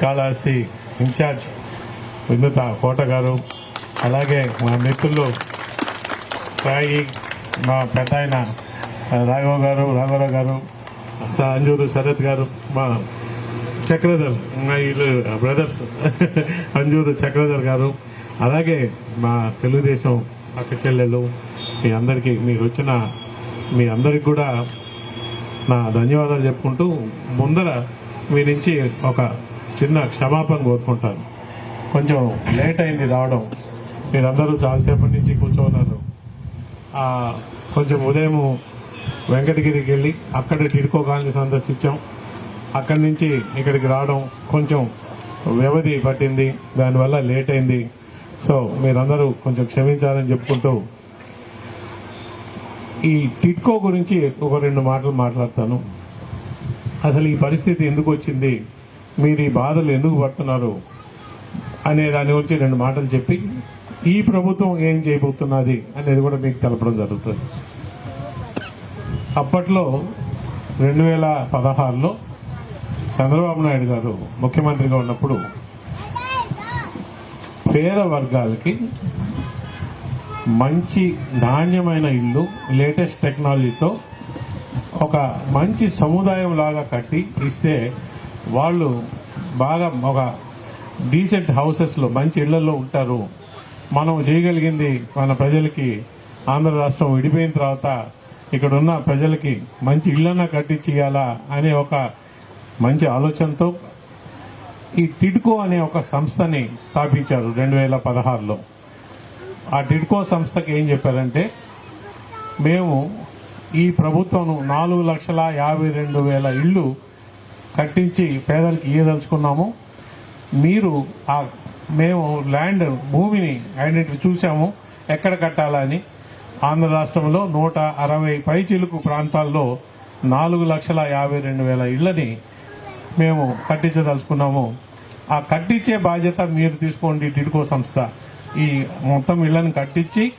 Kalahasti incharge వినుత కోట గారు అలాగే మా మిత్రులు సాయి మా పెద్ద ఆయన రాఘవ గారు రాఘవరావు గారు స- అంజూరు శరత్ గారు మా చక్రధర్ మా వీళ్ళు బ్రదర్స్ అంజూరు చక్రధర్ గారు అలాగే మా తెలుగుదేశం అక్క చెల్లెలు మీ అందరికీ మీరు వచ్చిన మీ అందరికి కూడా నా ధన్యవాదాలు చెప్పుకుంటూ ముందర మీ నుంచి ఒక చిన్న క్షమాపణ కోరుకుంటాను. కొంచెం లేట్ అయింది రావడం. మీరందరూ చాలాసేపటి నుంచి కూర్చోన్నారు. కొంచెం ఉదయం వెంకటగిరికి వెళ్ళి అక్కడ టిడ్కో కాలనీ సందర్శించాం. అక్కడి నుంచి ఇక్కడికి రావడం కొంచెం వ్యవధి పట్టింది. దానివల్ల లేట్ అయింది. సో మీరందరూ కొంచెం క్షమించాలని చెప్పుకుంటూ ఈ టిట్కో గురించి ఒక రెండు మాటలు మాట్లాడతాను. అసలు ఈ పరిస్థితి ఎందుకు వచ్చింది? మీరు ఈ బాధలు ఎందుకు పడుతున్నారు అనే దాని గురించి రెండు మాటలు చెప్పి ఈ ప్రభుత్వం ఏం చేయబోతున్నది అనేది కూడా మీకు తెలపడం జరుగుతుంది. అప్పట్లో రెండు వేల పదహారులో చంద్రబాబు నాయుడు గారు ముఖ్యమంత్రిగా ఉన్నప్పుడు పేద వర్గాలకి మంచి నాణ్యమైన ఇల్లు లేటెస్ట్ టెక్నాలజీతో ఒక మంచి సముదాయం లాగా కట్టి ఇస్తే వాళ్ళు బాగా ఒక డీసెంట్ హౌసెస్లో మంచి ఇళ్ళలో ఉంటారు. మనం చేయగలిగింది మన ప్రజలకి ఆంధ్ర రాష్ట్రం విడిపోయిన తర్వాత ఇక్కడ ఉన్న ప్రజలకి మంచి ఇళ్ళన్నా కట్టించేయాలా అనే ఒక మంచి ఆలోచనతో ఈ టిడ్కో అనే ఒక సంస్థని స్థాపించారు రెండు వేల పదహారులో. ఆ టిడ్కో సంస్థకి ఏం చెప్పారంటే మేము ఈ ప్రభుత్వం నాలుగు లక్షల యాభై రెండు వేల ఇళ్ళు కట్టించి పేదలకు ఇయ్యదలుచుకున్నాము. మీరు ఆ మేము ల్యాండ్ భూమిని ఐడెంటిఫై చూసాము ఎక్కడ కట్టాలని? ఆంధ్ర రాష్ట్రంలో నూట అరవై పైచిలుకు ప్రాంతాల్లో నాలుగు లక్షల యాభై రెండు వేల ఇళ్ళని మేము కట్టించదలుచుకున్నాము. ఆ కట్టించే బాధ్యత మీరు తీసుకోండి టిడ్కో సంస్థ. ఈ మొత్తం ఇళ్ళను కట్టించి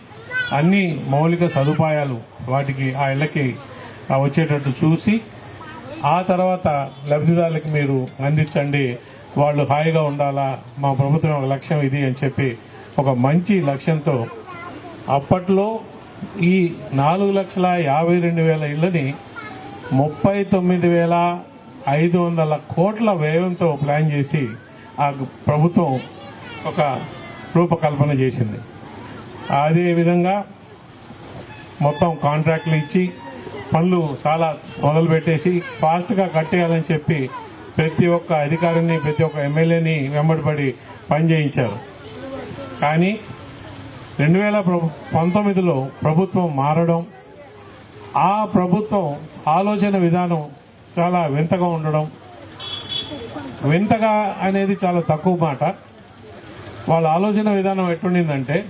అన్ని మౌలిక సదుపాయాలు వాటికి ఆ ఇళ్ళకి వచ్చేటట్టు చూసి ఆ తర్వాత లబ్ధిదారులకు మీరు అందించండి. వాళ్ళు హాయిగా ఉండాలా? మా ప్రభుత్వం ఒక లక్ష్యం ఇది అని చెప్పి ఒక మంచి లక్ష్యంతో అప్పట్లో ఈ నాలుగు లక్షల యాభై రెండు వేల ఇళ్ళని ముప్పై తొమ్మిది వేల ఐదు వందల కోట్ల వ్యయంతో ప్లాన్ చేసి ఆ ప్రభుత్వం ఒక రూపకల్పన చేసింది. అదే విధంగా మొత్తం కాంట్రాక్ట్లు ఇచ్చి పనులు చాలా మొదలుపెట్టేసి ఫాస్ట్గా కట్టేయాలని చెప్పి ప్రతి ఒక్క అధికారిని ప్రతి ఒక్క ఎమ్మెల్యేని వెంబడిపడి పని చేయించారు. కానీ రెండు వేల పంతొమ్మిదిలో ప్రభుత్వం మారడం ఆ ప్రభుత్వం ఆలోచన విధానం చాలా వింతగా ఉండడం వింతగా అనేది చాలా తక్కువ మాట. వాళ్ళ ఆలోచన విధానం ఎట్టుండిందంటే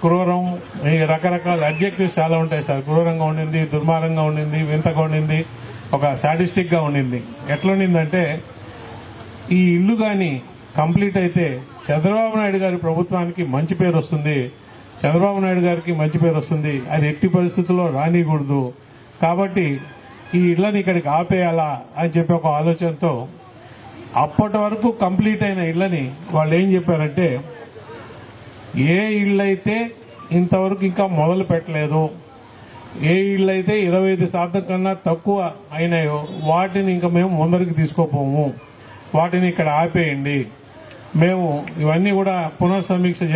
క్రూరం ఈ రకరకాల అడ్జెక్టివ్స్ చాలా ఉంటాయి సార్. క్రూరంగా ఉండింది దుర్మార్గంగా ఉండింది వింతగా ఉండింది ఒక సాటిస్టిక్గా ఉండింది. ఎట్లుండిందంటే ఈ ఇల్లు కానీ కంప్లీట్ అయితే చంద్రబాబు నాయుడు గారి ప్రభుత్వానికి మంచి పేరు వస్తుంది. చంద్రబాబు నాయుడు గారికి మంచి పేరు వస్తుంది. అది ఎట్టి పరిస్థితుల్లో రానికూడదు. కాబట్టి ఈ ఇళ్ళని ఇక్కడికి ఆపేయాలా అని చెప్పి ఒక ఆలోచనతో అప్పటి వరకు కంప్లీట్ అయిన ఇళ్ళని వాళ్ళు ఏం చెప్పారంటే ఏ ఇళ్ళైతే ఇంతవరకు ఇంకా మొదలు పెట్టలేదు ఏ ఇళ్ళు అయితే ఇరవై ఐదు శాతం కన్నా తక్కువ అయినాయో వాటిని ఇంకా మేము ముందరికి తీసుకోపోము. వాటిని ఇక్కడ ఆపేయండి. మేము ఇవన్నీ కూడా పునఃసమీక్ష చేస్తాం.